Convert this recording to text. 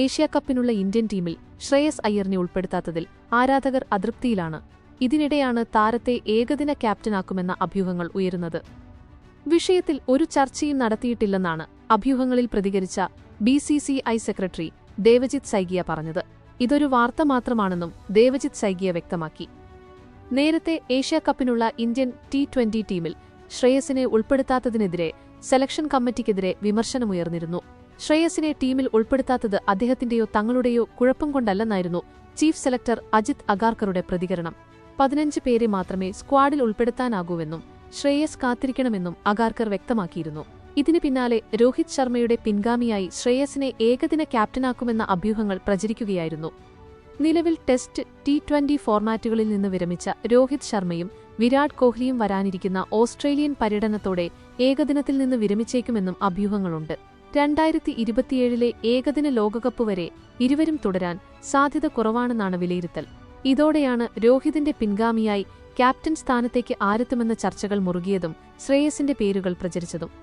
ഏഷ്യാകപ്പിനുള്ള Indian ടീമിൽ ശ്രേയസ് അയ്യറിനെ ഉൾപ്പെടുത്താത്തതിൽ ആരാധകർ അതൃപ്തിയിലാണ്. ഇതിനിടെയാണ് താരത്തെ ഏകദിന ക്യാപ്റ്റനാക്കുമെന്ന അഭ്യൂഹങ്ങൾ ഉയരുന്നത്. വിഷയത്തിൽ ഒരു ചർച്ചയും നടത്തിയിട്ടില്ലെന്നാണ് അഭ്യൂഹങ്ങളിൽ പ്രതികരിച്ച B C C I secretary Devajit Saikia പറഞ്ഞത്. ഇതൊരു വാർത്ത മാത്രമാണെന്നും ദേവജിത് സൈകിയ വ്യക്തമാക്കി. നേരത്തെ ഏഷ്യാകപ്പിനുള്ള ഇന്ത്യൻ ടി ട്വന്റി ടീമിൽ ശ്രേയസിനെ ഉൾപ്പെടുത്താത്തതിനെതിരെ സെലക്ഷൻ കമ്മിറ്റിക്കെതിരെ വിമർശനമുയർന്നിരുന്നു. ശ്രേയസിനെ ടീമിൽ ഉൾപ്പെടുത്താത്തത് അദ്ദേഹത്തിന്റെയോ തങ്ങളുടെയോ കുഴപ്പം കൊണ്ടല്ലെന്നായിരുന്നു ചീഫ് സെലക്ടർ അജിത് അഗാർക്കറുടെ പ്രതികരണം. പതിനഞ്ച് പേരെ മാത്രമേ സ്ക്വാഡിൽ ഉൾപ്പെടുത്താനാകൂവെന്നും ശ്രേയസ് കാത്തിരിക്കണമെന്നും അഗാർക്കർ വ്യക്തമാക്കിയിരുന്നു. ഇതിന് പിന്നാലെ രോഹിത് ശർമ്മയുടെ പിൻഗാമിയായി ശ്രേയസിനെ ഏകദിന ക്യാപ്റ്റനാക്കുമെന്ന അഭ്യൂഹങ്ങൾ പ്രചരിക്കുകയായിരുന്നു. നിലവിൽ ടെസ്റ്റ് ടി ട്വന്റി ഫോർമാറ്റുകളിൽ നിന്ന് വിരമിച്ച രോഹിത് ശർമ്മയും വിരാട് കോഹ്ലിയും വരാനിരിക്കുന്ന ഓസ്ട്രേലിയൻ പര്യടനത്തോടെ ഏകദിനത്തിൽ നിന്ന് വിരമിച്ചേക്കുമെന്നും അഭ്യൂഹങ്ങളുണ്ട്. രണ്ടായിരത്തി ഇരുപത്തിയേഴിലെ ഏകദിന ലോകകപ്പ് വരെ ഇരുവരും തുടരാൻ സാധ്യത കുറവാണെന്നാണ് വിലയിരുത്തൽ. ഇതോടെയാണ് രോഹിതിന്റെ പിൻഗാമിയായി ക്യാപ്റ്റൻ സ്ഥാനത്തേക്ക് ആരെത്തുമെന്ന ചർച്ചകൾ മുറുകിയതും ശ്രേയസിന്റെ പേരുകൾ പ്രചരിച്ചതും.